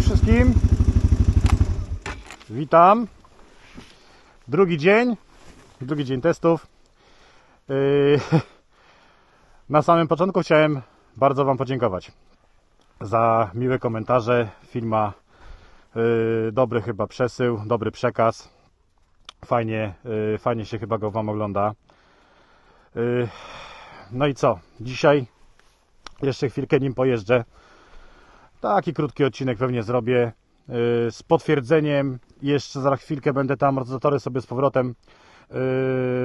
wszystkim. Witam. Drugi dzień. Drugi dzień testów. Yy, Na samym początku chciałem bardzo Wam podziękować za miłe komentarze. Filma yy, dobry chyba przesył, dobry przekaz. Fajnie, yy, fajnie się chyba go Wam ogląda. No i co? Dzisiaj jeszcze chwilkę nim pojeżdżę. Taki krótki odcinek pewnie zrobię yy, z potwierdzeniem. Jeszcze za chwilkę będę te amortyzatory sobie z powrotem yy,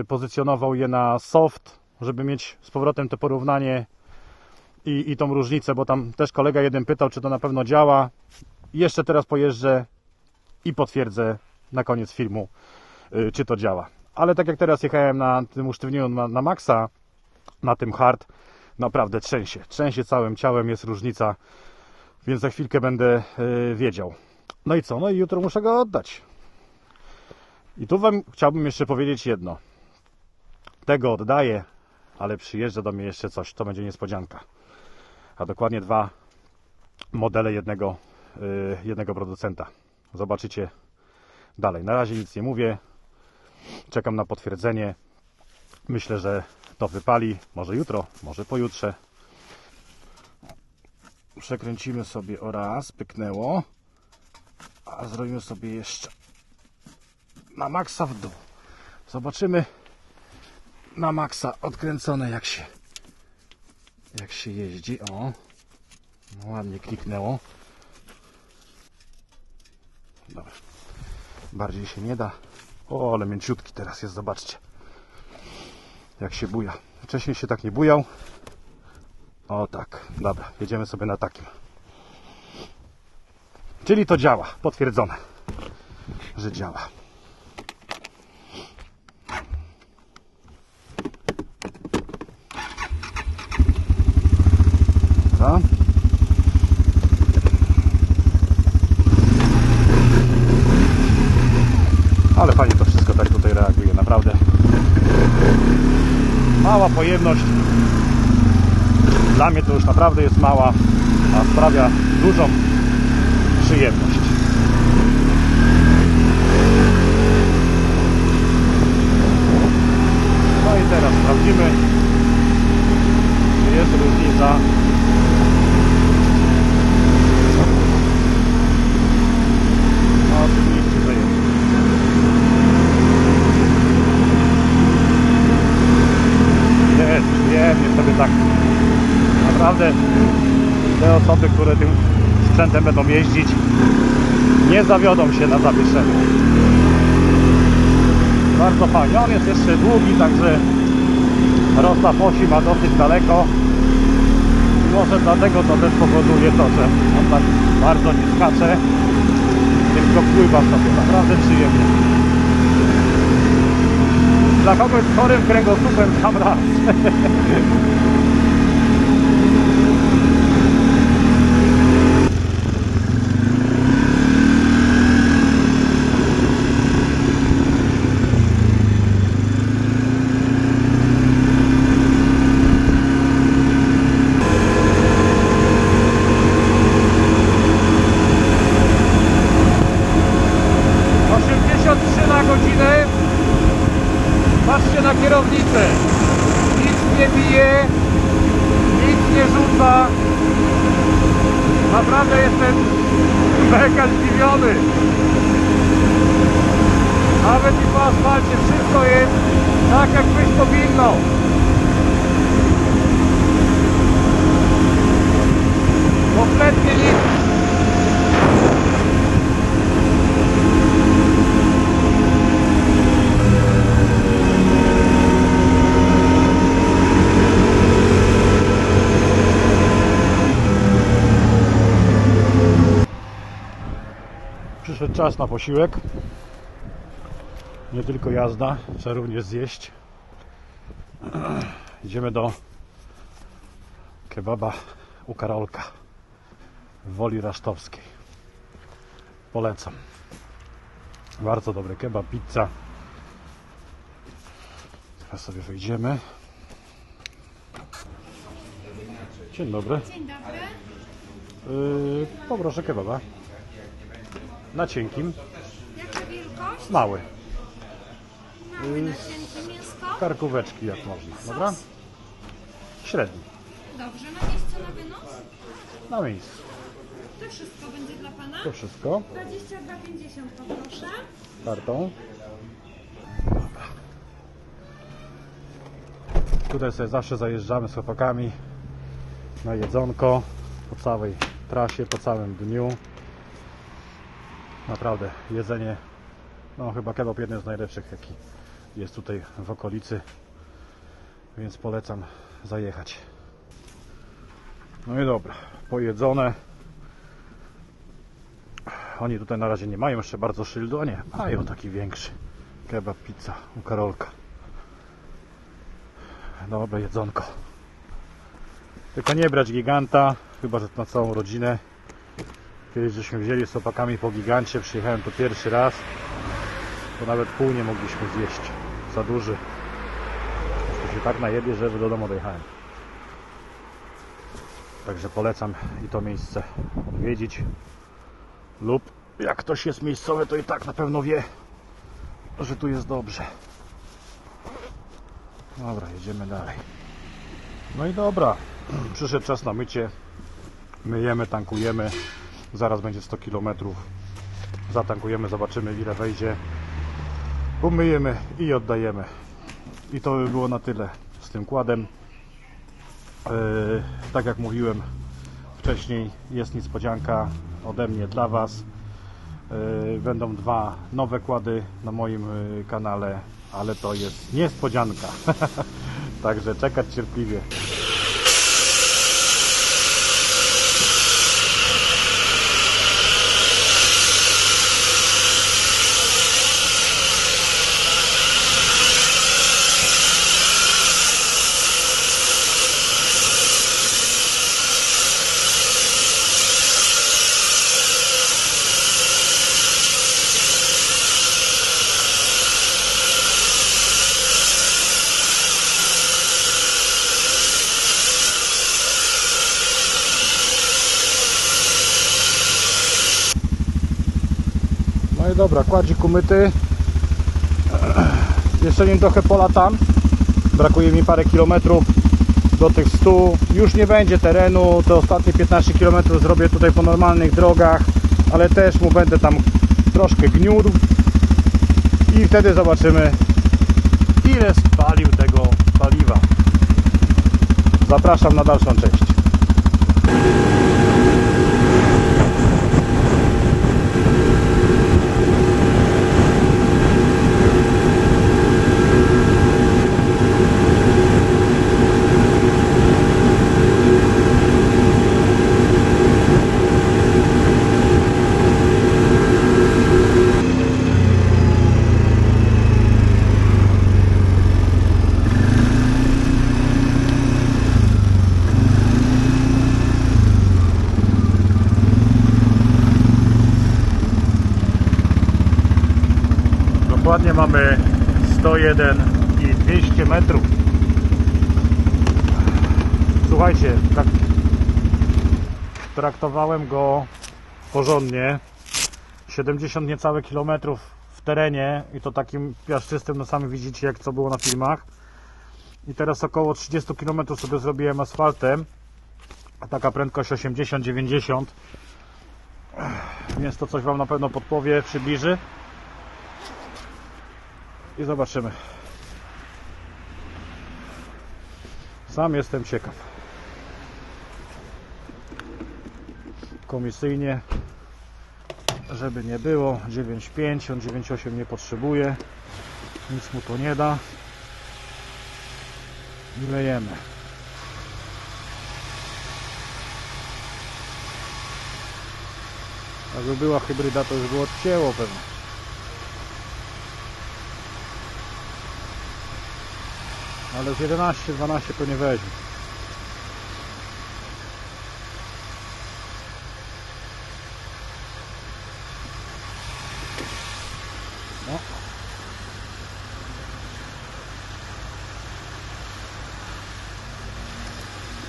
pozycjonował je na soft, żeby mieć z powrotem to porównanie i, i tą różnicę, bo tam też kolega jeden pytał, czy to na pewno działa. Jeszcze teraz pojeżdżę i potwierdzę na koniec filmu, yy, czy to działa. Ale tak jak teraz jechałem na tym usztywnieniu na, na maksa, na tym hard, naprawdę trzęsie. Trzęsie całym ciałem, jest różnica, więc za chwilkę będę yy, wiedział. No i co? No i jutro muszę go oddać. I tu Wam chciałbym jeszcze powiedzieć jedno. Tego oddaję, ale przyjeżdża do mnie jeszcze coś. To będzie niespodzianka. A dokładnie dwa modele jednego, yy, jednego producenta. Zobaczycie dalej. Na razie nic nie mówię. Czekam na potwierdzenie. Myślę, że to wypali. Może jutro, może pojutrze. Przekręcimy sobie o raz, pyknęło. A zrobimy sobie jeszcze na maksa w dół. Zobaczymy na maksa odkręcone jak się jak się jeździ. O, no ładnie kliknęło. Dobra. Bardziej się nie da. O, ale mięciutki teraz jest, zobaczcie. Jak się buja. Wcześniej się tak nie bujał. O tak, dobra, jedziemy sobie na takim. Czyli to działa, potwierdzone, że działa. Ale fajnie to wszystko tak tutaj reaguje, naprawdę. Mała pojemność. Dla mnie to już naprawdę jest mała, a sprawia dużą przyjemność. No i teraz sprawdzimy, czy jest różnica. No oczywiście, że jest. Jest, wiem, jest sobie tak. Naprawdę te osoby, które tym sprzętem będą jeździć, nie zawiodą się na zawieszeniu. Bardzo fajnie. On jest jeszcze długi, także Rosta Fosi ma dosyć daleko. I może dlatego to też powoduje to, że on tak bardzo nie skacze, tylko pływa sobie. Naprawdę przyjemnie. Dla kogoś z chorym kręgosłupem sam raz. Patrzcie na kierownicę. Nic nie bije, nic nie rzuca. Naprawdę jestem mega zdziwiony. Nawet i po asfalcie wszystko jest tak jak być powinno. Kompletnie nic. Przyszedł czas na posiłek. Nie tylko jazda, trzeba również zjeść. Idziemy do kebaba u Karolka w Woli Rasztowskiej. Polecam. Bardzo dobry kebab, pizza. Teraz sobie wyjdziemy. Dzień dobry. Dzień dobry. Yy, poproszę kebaba. Na cienkim, Jaka wielkość? mały. Mały na cienkie mięsko. Karkóweczki jak można, dobra? Sos? Średni, Dobrze, na miejscu na wynos? na miejscu. To wszystko będzie dla Pana? To wszystko. 22,50 poproszę. kartą. Tutaj sobie zawsze zajeżdżamy z chłopakami na jedzonko po całej trasie, po całym dniu. Naprawdę jedzenie, no chyba kebab jeden z najlepszych jaki jest tutaj w okolicy, więc polecam zajechać. No i dobra, pojedzone. Oni tutaj na razie nie mają jeszcze bardzo szyldu, a nie, mają taki większy. Kebab, pizza u Karolka. Dobre jedzonko. Tylko nie brać giganta, chyba że na całą rodzinę. Kiedyś żeśmy wzięli z chłopakami po gigancie, przyjechałem tu pierwszy raz. To nawet pół nie mogliśmy zjeść. Za duży. To się tak najebie, że do domu dojechałem. Także polecam i to miejsce odwiedzić lub jak ktoś jest miejscowy, to i tak na pewno wie, że tu jest dobrze. Dobra, jedziemy dalej. No i dobra, przyszedł czas na mycie. Myjemy, tankujemy. Zaraz będzie 100 km. Zatankujemy, zobaczymy ile wejdzie. Umyjemy i oddajemy. I to by było na tyle z tym kładem. Yy, tak jak mówiłem, wcześniej jest niespodzianka ode mnie dla Was. Yy, Będą dwa nowe kłady na moim yy, kanale, ale to jest niespodzianka. Także czekać cierpliwie. No i dobra, kładzik umyty. Jeszcze nim trochę polatam. Brakuje mi parę kilometrów do tych 100. Już nie będzie terenu. Te ostatnie 15 km zrobię tutaj po normalnych drogach, ale też mu będę tam troszkę gniódł. I wtedy zobaczymy ile spalił tego paliwa. Zapraszam na dalszą część. Dokładnie mamy 101 i 200 metrów. Słuchajcie, tak traktowałem go porządnie. 70 niecałe kilometrów w terenie i to takim piaszczystym, no sami widzicie jak to było na filmach. I teraz około 30 km sobie zrobiłem asfaltem. Taka prędkość 80-90. Więc to coś Wam na pewno podpowie, przybliży i zobaczymy. Sam jestem ciekaw. Komisyjnie, żeby nie było, 9,5, on 9,8 nie potrzebuje, nic mu to nie da. I lejemy. Jakby była hybryda, to już było odcięło pewnie. Ale z 11-12 to nie weźmie. No.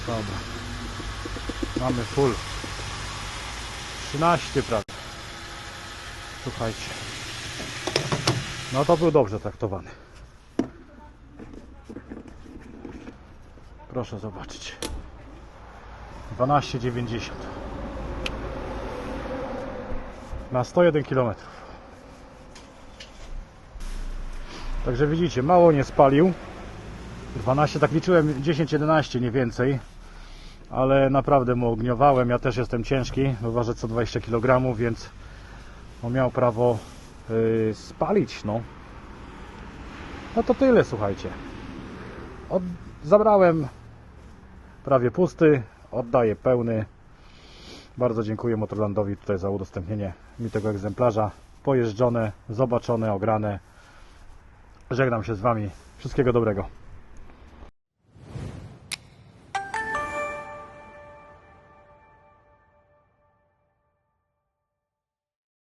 Dobra. Mamy full. 13 prawie. Słuchajcie. No to był dobrze traktowany. Proszę zobaczyć. 12,90 na 101 km. Także widzicie, mało nie spalił. 12, tak liczyłem 10-11, nie więcej. Ale naprawdę mu ogniowałem. Ja też jestem ciężki, ważę co 20 kg, więc on miał prawo yy, spalić. No. no to tyle, słuchajcie. Od, zabrałem prawie pusty, oddaję pełny. Bardzo dziękuję Motorlandowi tutaj za udostępnienie mi tego egzemplarza. Pojeżdżone, zobaczone, ograne. Żegnam się z Wami. Wszystkiego dobrego.